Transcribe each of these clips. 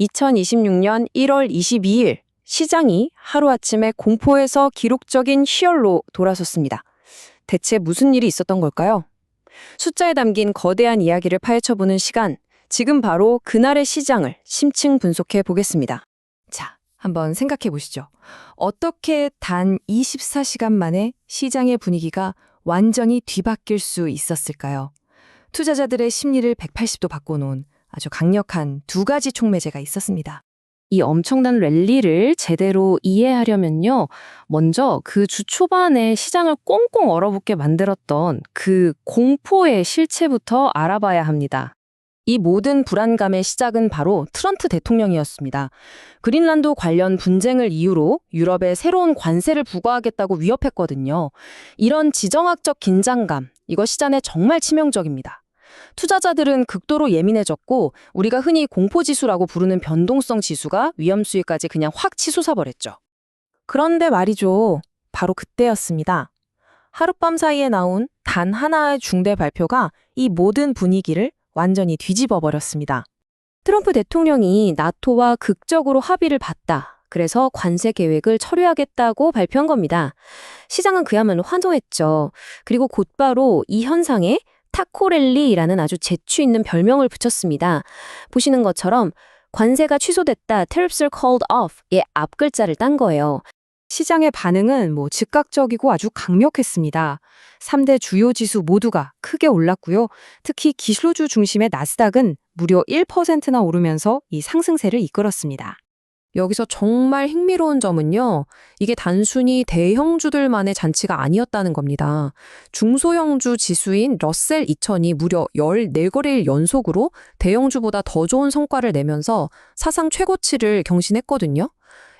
2026년 1월 22일 시장이 하루아침에 공포에서 기록적인 희열로 돌아섰습니다. 대체 무슨 일이 있었던 걸까요? 숫자에 담긴 거대한 이야기를 파헤쳐보는 시간, 지금 바로 그날의 시장을 심층 분석해 보겠습니다. 자, 한번 생각해 보시죠. 어떻게 단 24시간 만에 시장의 분위기가 완전히 뒤바뀔 수 있었을까요? 투자자들의 심리를 180도 바꿔놓은 아주 강력한 두 가지 촉매제가 있었습니다. 이 엄청난 랠리를 제대로 이해하려면요. 먼저 그 주 초반에 시장을 꽁꽁 얼어붙게 만들었던 그 공포의 실체부터 알아봐야 합니다. 이 모든 불안감의 시작은 바로 트럼프 대통령이었습니다. 그린란드 관련 분쟁을 이유로 유럽에 새로운 관세를 부과하겠다고 위협했거든요. 이런 지정학적 긴장감, 이거 시장에 정말 치명적입니다. 투자자들은 극도로 예민해졌고 우리가 흔히 공포지수라고 부르는 변동성 지수가 위험 수위까지 그냥 확 치솟아버렸죠. 그런데 말이죠. 바로 그때였습니다. 하룻밤 사이에 나온 단 하나의 중대 발표가 이 모든 분위기를 완전히 뒤집어 버렸습니다. 트럼프 대통령이 나토와 극적으로 합의를 봤다. 그래서 관세 계획을 처리하겠다고 발표한 겁니다. 시장은 그야말로 환호했죠. 그리고 곧바로 이 현상에 타코랠리라는 아주 재치 있는 별명을 붙였습니다. 보시는 것처럼 관세가 취소됐다, tariffs called off의 앞글자를 딴 거예요. 시장의 반응은 뭐 즉각적이고 아주 강력했습니다. 3대 주요 지수 모두가 크게 올랐고요. 특히 기술주 중심의 나스닥은 무려 1%나 오르면서 이 상승세를 이끌었습니다. 여기서 정말 흥미로운 점은요. 이게 단순히 대형주들만의 잔치가 아니었다는 겁니다. 중소형주 지수인 러셀 2000이 무려 14거래일 연속으로 대형주보다 더 좋은 성과를 내면서 사상 최고치를 경신했거든요.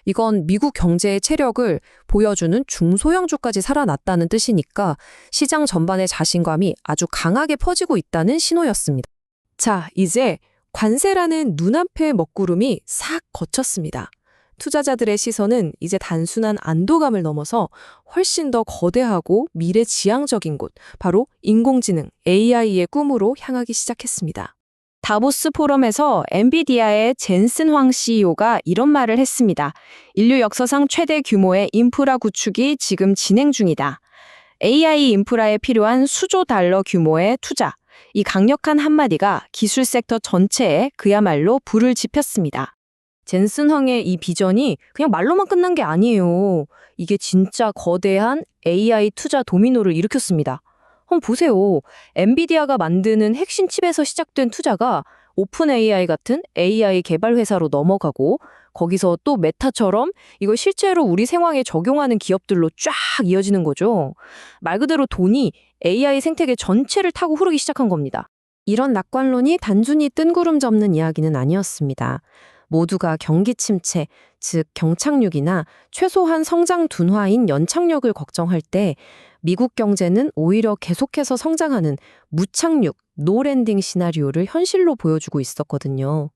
이건 미국 경제의 체력을 보여주는 중소형주까지 살아났다는 뜻이니까 시장 전반의 자신감이 아주 강하게 퍼지고 있다는 신호였습니다. 자, 이제 관세라는 눈앞의 먹구름이 싹 거쳤습니다. 투자자들의 시선은 이제 단순한 안도감을 넘어서 훨씬 더 거대하고 미래지향적인 곳, 바로 인공지능 AI의 꿈으로 향하기 시작했습니다. 다보스 포럼에서 엔비디아의 젠슨 황 CEO가 이런 말을 했습니다. 인류 역사상 최대 규모의 인프라 구축이 지금 진행 중이다. AI 인프라에 필요한 수조 달러 규모의 투자. 이 강력한 한마디가 기술 섹터 전체에 그야말로 불을 지폈습니다. 젠슨 황의 이 비전이 그냥 말로만 끝난 게 아니에요. 이게 진짜 거대한 AI 투자 도미노를 일으켰습니다. 한번 보세요. 엔비디아가 만드는 핵심 칩에서 시작된 투자가 오픈 AI 같은 AI 개발 회사로 넘어가고 거기서 또 메타처럼 이걸 실제로 우리 생활에 적용하는 기업들로 쫙 이어지는 거죠. 말 그대로 돈이 AI 생태계 전체를 타고 흐르기 시작한 겁니다. 이런 낙관론이 단순히 뜬구름 접는 이야기는 아니었습니다. 모두가 경기 침체, 즉 경착륙이나 최소한 성장 둔화인 연착륙을 걱정할 때 미국 경제는 오히려 계속해서 성장하는 무착륙, 노랜딩 시나리오를 현실로 보여주고 있었거든요.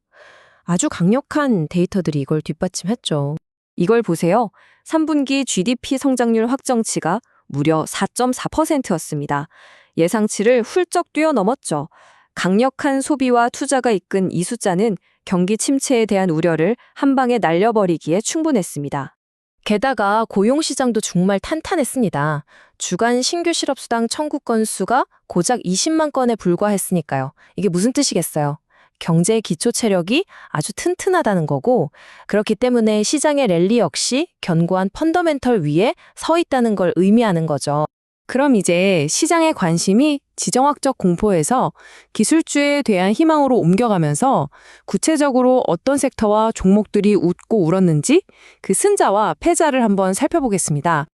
아주 강력한 데이터들이 이걸 뒷받침했죠. 이걸 보세요. 3분기 GDP 성장률 확정치가 무려 4.4%였습니다. 예상치를 훌쩍 뛰어넘었죠. 강력한 소비와 투자가 이끈 이 숫자는 경기 침체에 대한 우려를 한 방에 날려버리기에 충분했습니다. 게다가 고용시장도 정말 탄탄했습니다. 주간 신규 실업수당 청구 건수가 고작 20만 건에 불과했으니까요. 이게 무슨 뜻이겠어요? 경제의 기초 체력이 아주 튼튼하다는 거고, 그렇기 때문에 시장의 랠리 역시 견고한 펀더멘털 위에 서 있다는 걸 의미하는 거죠. 그럼 이제 시장의 관심이 지정학적 공포에서 기술주에 대한 희망으로 옮겨가면서 구체적으로 어떤 섹터와 종목들이 웃고 울었는지 그 승자와 패자를 한번 살펴보겠습니다.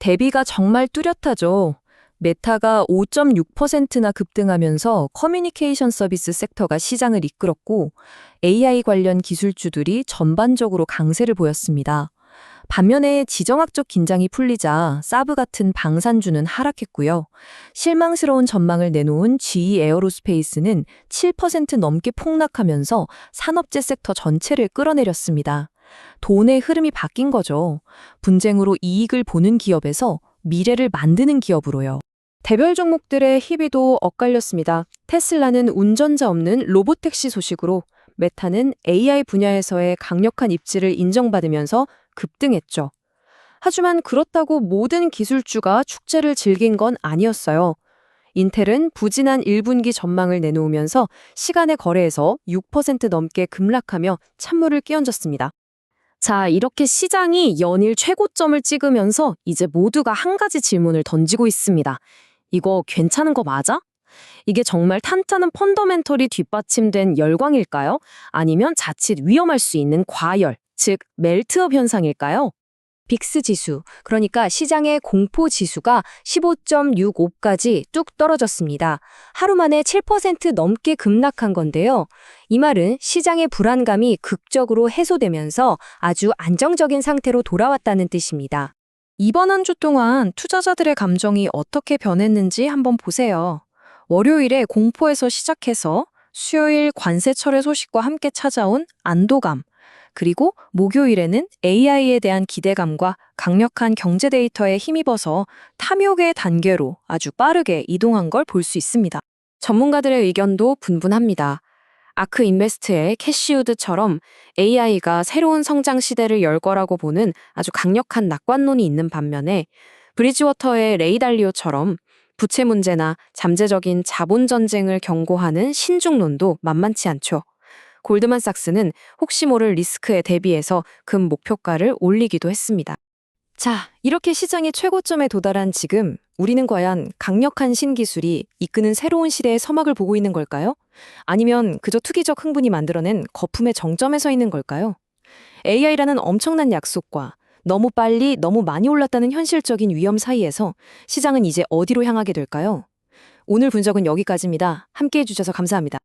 대비가 정말 뚜렷하죠. 메타가 5.6%나 급등하면서 커뮤니케이션 서비스 섹터가 시장을 이끌었고 AI 관련 기술주들이 전반적으로 강세를 보였습니다. 반면에 지정학적 긴장이 풀리자 사브 같은 방산주는 하락했고요. 실망스러운 전망을 내놓은 GE 에어로스페이스는 7% 넘게 폭락하면서 산업재 섹터 전체를 끌어내렸습니다. 돈의 흐름이 바뀐 거죠. 분쟁으로 이익을 보는 기업에서 미래를 만드는 기업으로요. 대별 종목들의 희비도 엇갈렸습니다. 테슬라는 운전자 없는 로보택시 소식으로 메타는 AI 분야에서의 강력한 입지를 인정받으면서 급등했죠. 하지만 그렇다고 모든 기술주가 축제를 즐긴 건 아니었어요. 인텔은 부진한 1분기 전망을 내놓으면서 시간의 거래에서 6% 넘게 급락하며 찬물을 끼얹었습니다. 자, 이렇게 시장이 연일 최고점을 찍으면서 이제 모두가 한 가지 질문을 던지고 있습니다. 이거 괜찮은 거 맞아? 이게 정말 탄탄한 펀더멘털이 뒷받침된 열광일까요? 아니면 자칫 위험할 수 있는 과열, 즉 멜트업 현상일까요? 빅스 지수, 그러니까 시장의 공포 지수가 15.65까지 뚝 떨어졌습니다. 하루 만에 7% 넘게 급락한 건데요. 이 말은 시장의 불안감이 극적으로 해소되면서 아주 안정적인 상태로 돌아왔다는 뜻입니다. 이번 한 주 동안 투자자들의 감정이 어떻게 변했는지 한번 보세요. 월요일에 공포에서 시작해서 수요일 관세철의 소식과 함께 찾아온 안도감, 그리고 목요일에는 AI에 대한 기대감과 강력한 경제 데이터에 힘입어서 탐욕의 단계로 아주 빠르게 이동한 걸 볼 수 있습니다. 전문가들의 의견도 분분합니다. 아크 인베스트의 캐시우드처럼 AI가 새로운 성장 시대를 열 거라고 보는 아주 강력한 낙관론이 있는 반면에 브리지워터의 레이달리오처럼 부채 문제나 잠재적인 자본 전쟁을 경고하는 신중론도 만만치 않죠. 골드만삭스는 혹시 모를 리스크에 대비해서 금 목표가를 올리기도 했습니다. 자, 이렇게 시장의 최고점에 도달한 지금 우리는 과연 강력한 신기술이 이끄는 새로운 시대의 서막을 보고 있는 걸까요? 아니면 그저 투기적 흥분이 만들어낸 거품의 정점에 서 있는 걸까요? AI라는 엄청난 약속과 너무 빨리 너무 많이 올랐다는 현실적인 위험 사이에서 시장은 이제 어디로 향하게 될까요? 오늘 분석은 여기까지입니다. 함께 해주셔서 감사합니다.